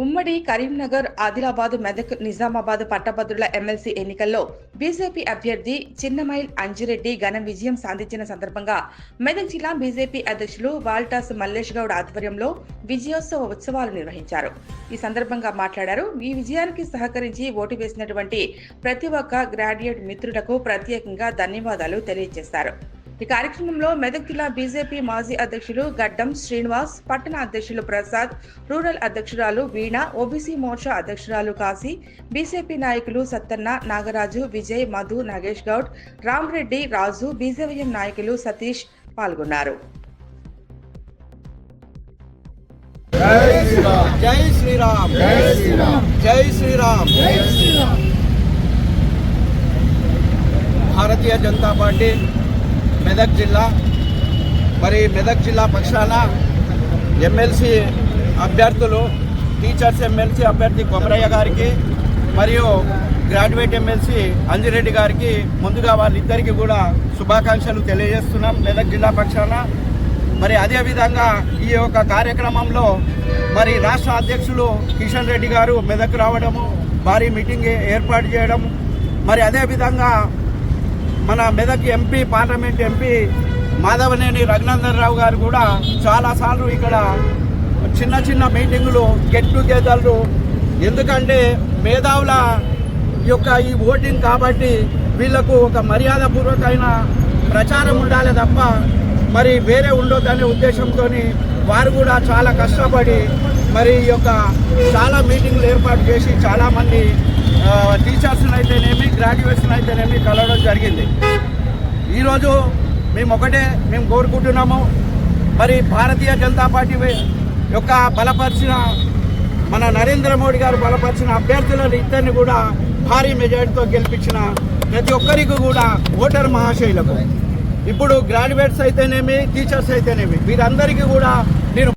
ఉమ్మడి కరీంనగర్ ఆదిలాబాద్ మెదక్ నిజామాబాద్ పట్టభద్రుల ఎమ్మెల్సీ ఎన్నికల్లో బీజేపీ అభ్యర్థి చిన్నమైల్ అంజిరెడ్డి ఘన విజయం సాధించిన సందర్భంగా మెదక్ జిల్లా బీజేపీ అధ్యక్షులు వాల్టాస్ మల్లేష్ గౌడ్ ఆధ్వర్యంలో విజయోత్సవ ఉత్సవాలు నిర్వహించారు. ఈ సందర్భంగా మాట్లాడారు. ఈ విజయానికి సహకరించి ఓటు వేసినటువంటి ప్రతి ఒక్క గ్రాడ్యుయేట్ మిత్రులకు ప్రత్యేకంగా ధన్యవాదాలు తెలియజేశారు. ఈ కార్యక్రమంలో మెదక్ జిల్లా బీజేపీ మాజీ అధ్యక్షులు గడ్డం శ్రీనివాస్ పట్టణ అధ్యక్షులు ప్రసాద్ రూరల్ అధ్యక్షురాలు వీణ ఓబీసీ మోర్చా అధ్యక్షురాలు కాశీ బీజేపీ నాయకులు సత్తన్న నాగరాజు విజయ్ మధు నాగేష్ గౌడ్ రామ్రెడ్డి రాజు బీజేవైఎం నాయకులు సతీష్ పాల్గొన్నారు. జై శ్రీరామ్. జై శ్రీరామ్. జై శ్రీరామ్. జై శ్రీరామ్. భారతీయ జనతా పార్టీ మెదక్ జిల్లా మరి మెదక్ జిల్లా పక్షాన ఎమ్మెల్సీ అభ్యర్థులు టీచర్స్ ఎమ్మెల్సీ అభ్యర్థి కొమరయ్య గారికి మరియు గ్రాడ్యుయేట్ ఎమ్మెల్సీ అంజిరెడ్డి గారికి ముందుగా వాళ్ళిద్దరికీ కూడా శుభాకాంక్షలు తెలియజేస్తున్నాం మెదక్ జిల్లా పక్షాన. మరి అదేవిధంగా ఈ యొక్క కార్యక్రమంలో మరి రాష్ట్ర అధ్యక్షులు కిషన్ రెడ్డి గారు మెదక్ రావడము భారీ మీటింగ్ ఏర్పాటు చేయడం మరి అదేవిధంగా మన Medak MP parliament MP Madhavaneni Raghunandan Rao గారు కూడా చాలాసార్లు ఇక్కడ చిన్న చిన్న మీటింగులు గెట్ టుగెదర్లు ఎందుకంటే మేధావుల యొక్క ఈ ఓటింగ్ కాబట్టి వీళ్ళకు ఒక మర్యాదపూర్వకమైన ప్రచారం ఉండాలి తప్ప మరి వేరే ఉండొద్దనే ఉద్దేశంతో వారు కూడా చాలా కష్టపడి మరి ఈ యొక్క చాలా మీటింగ్లు ఏర్పాటు చేసి చాలామంది టీచర్స్ని అయితేనేమి గ్రాడ్యుయేషన్ అయితేనేమి కలవడం జరిగింది. ఈరోజు మేము ఒకటే మేము కోరుకుంటున్నాము. మరి భారతీయ జనతా పార్టీ యొక్క బలపరిచిన మన నరేంద్ర మోడీ గారు బలపరిచిన అభ్యర్థులను ఇద్దరిని కూడా భారీ మెజార్టీతో గెలిపించిన ప్రతి ఒక్కరికి కూడా ఓటర్ మహాశైలకు. ఇప్పుడు గ్రాడ్యుయేట్స్ అయితేనేమి టీచర్స్ అయితేనేమి వీరందరికీ కూడా